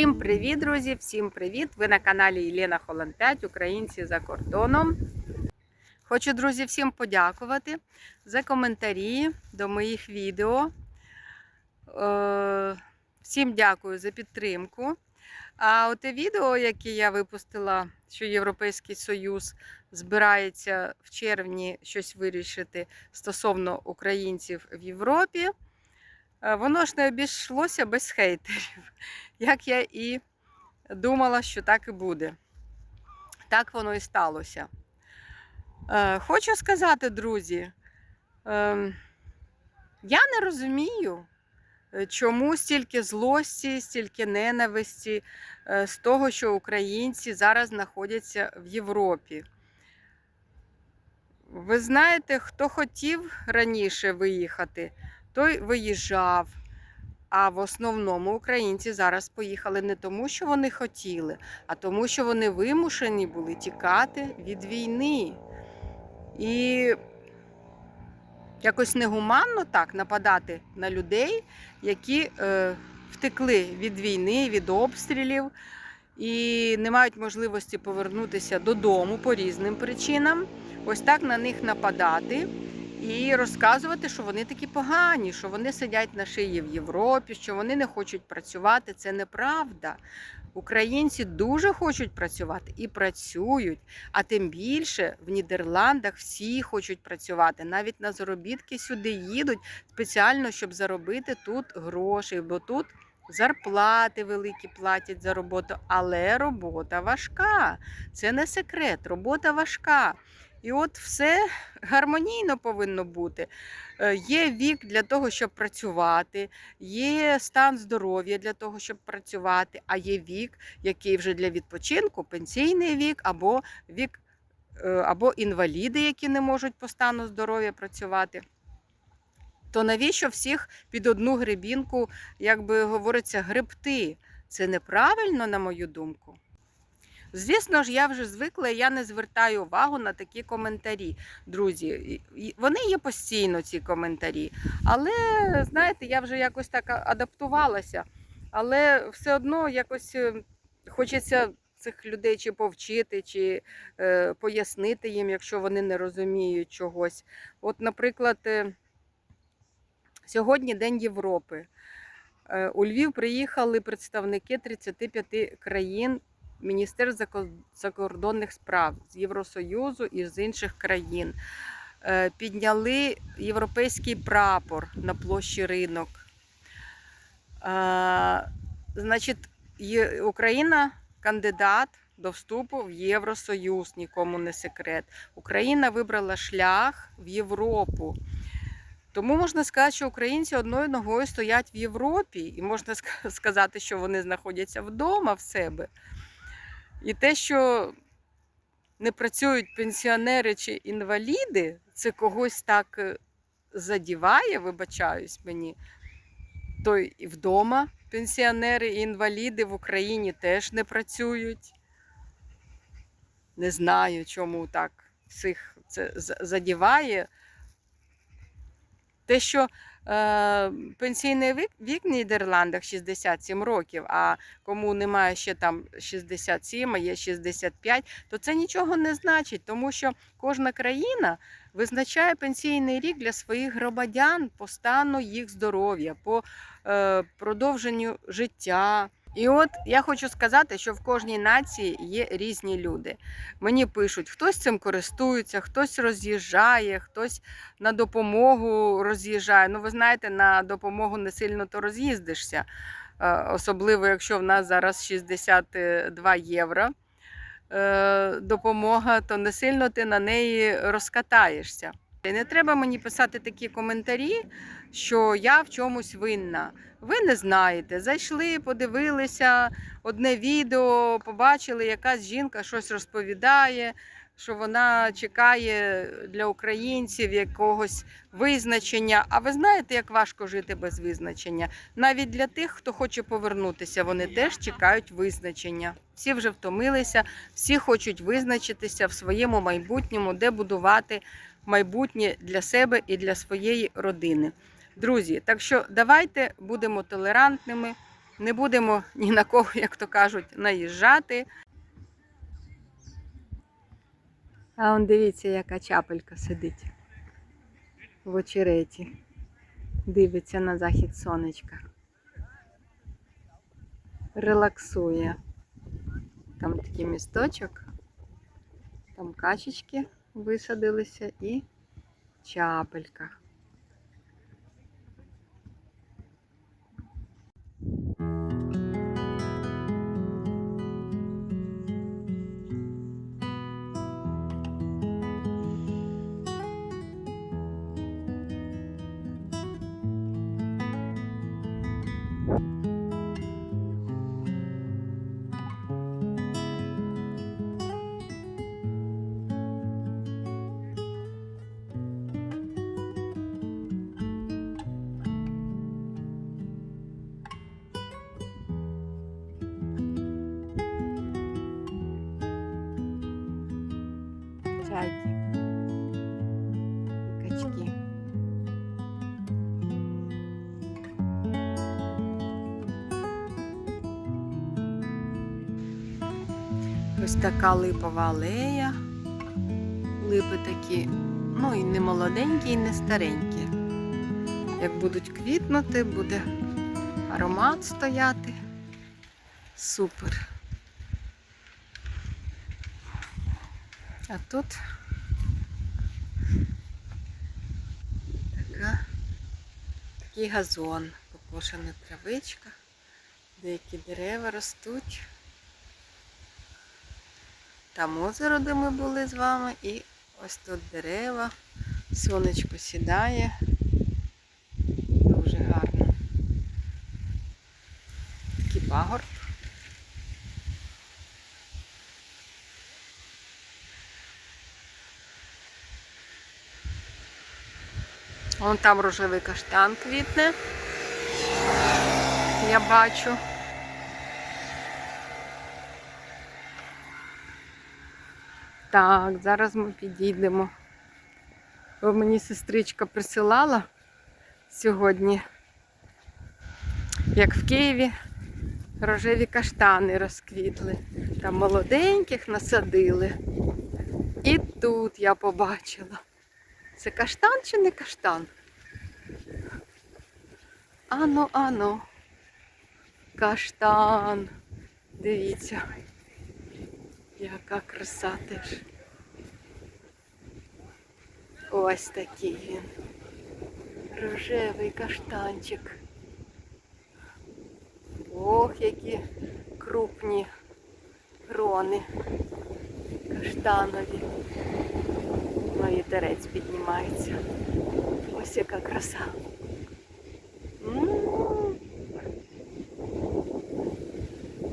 Всім привіт, друзі! Всім привіт! Ви на каналі Єлена Холланд 5, Українці за кордоном. Хочу, друзі, всім подякувати за коментарі до моїх відео. Е, Всім дякую за підтримку. А оте відео, яке я випустила, що Європейський Союз збирається в червні щось вирішити стосовно українців в Європі, е, воно ж не обійшлося без хейтерів, як я і думала, що так і буде. Так воно і сталося. Е, Хочу сказати, друзі, ем, я не розумію, е, чому стільки злості, стільки ненависті е, з того, що українці зараз знаходяться в Європі. Ви знаєте, хто хотів раніше виїхати, той виїжджав. А в основному українці зараз поїхали не тому, що вони хотіли, а тому, що вони вимушені були тікати від війни. І якось негуманно так нападати на людей, які е, втекли від війни, від обстрілів і не мають можливості повернутися додому по різним причинам. Ось так на них нападати і розказувати, що вони такі погані, що вони сидять на шиї в Європі, що вони не хочуть працювати. Це неправда. Українці дуже хочуть працювати і працюють, а тим більше в Нідерландах всі хочуть працювати. Навіть на заробітки сюди їдуть спеціально, щоб заробити тут гроші, бо тут зарплати великі платять за роботу, але робота важка. Це не секрет, робота важка. І от все гармонійно повинно бути. Е, Є вік для того, щоб працювати, є стан здоров'я для того, щоб працювати, а є вік, який вже для відпочинку, пенсійний вік або вік, е, або інваліди, які не можуть по стану здоров'я працювати. То навіщо всіх під одну гребінку, як би говориться, гребти? Це неправильно, на мою думку. Звісно ж, я вже звикла, я не звертаю увагу на такі коментарі, друзі. Вони є постійно, ці коментарі. Але, знаєте, я вже якось так адаптувалася. Але все одно якось е, хочеться цих людей чи повчити, чи е, пояснити їм, якщо вони не розуміють чогось. От, наприклад, е, сьогодні День Європи. Е, У Львів приїхали представники 35 країн Міністерств закордонних справ з Євросоюзу і з інших країн. Е, Підняли європейський прапор на площі ринок. Е, Значить, Україна кандидат до вступу в Євросоюз, нікому не секрет. Україна вибрала шлях в Європу. Тому можна сказати, що українці одною ногою стоять в Європі, і можна сказати, що вони знаходяться вдома в себе. І те, що не працюють пенсіонери чи інваліди, це когось так е, задіває, вибачаюсь мені. То і вдома пенсіонери і інваліди в Україні теж не працюють. Не знаю, чому так всіх це задіває. Те, що пенсійний вік, вік в Нідерландах 67 років, а кому немає ще там 67, а є 65, то це нічого не значить, тому що кожна країна визначає пенсійний рік для своїх громадян по стану їх здоров'я, по е, продовженню життя. І от я хочу сказати, що в кожній нації є різні люди. Мені пишуть, хтось цим користується, хтось роз'їжджає, хтось на допомогу роз'їжджає. Ну, ви знаєте, на допомогу не сильно то роз'їздишся. Е, Особливо, якщо в нас зараз 62 євро е, допомога, то не сильно ти на неї розкатаєшся. Не треба мені писати такі коментарі, що я в чомусь винна. Ви не знаєте. Зайшли, подивилися одне відео, побачили, якась жінка щось розповідає, що вона чекає для українців якогось визначення. А ви знаєте, як важко жити без визначення? Навіть для тих, хто хоче повернутися, вони теж чекають визначення. Всі вже втомилися, всі хочуть визначитися в своєму майбутньому, де будувати майбутнє для себе і для своєї родини. Друзі, так що давайте будемо толерантними, Не будемо ні на кого, як то кажуть, наїжджати. А он дивіться, яка чапелька сидить в очереті. Дивиться на захід сонечка. Релаксує. Там такий місточок, там качечки висадилися і чапелька. Ось така липова алея. Липи такі, ну і не молоденькі, і не старенькі. Як будуть квітнути, буде аромат стояти. Супер. А тут така, такий газон, покошена травичка, деякі дерева ростуть. Там озеро, де ми були з вами, і ось тут дерева, сонечко сідає. Дуже гарно. Такий пагорб. Вон там рожевий каштан квітне. Я бачу. Так, зараз ми підійдемо. Бо мені сестричка присилала сьогодні, як в Києві рожеві каштани розквітли. Там молоденьких насадили. І тут я побачила. Це каштан чи не каштан? Ано, ано. Каштан. Дивіться. Яка краса теж. Ось такий він. Рожевий каштанчик. Ох, які крупні крони каштанові. Ну, вітерець піднімається. Ось яка краса.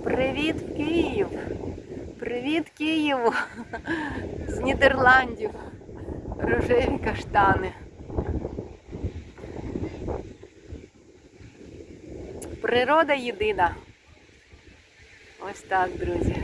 Привіт, Київ! Привіт, Києву! З Нідерландів. Рожеві каштани. Природа єдина. Ось так, друзі.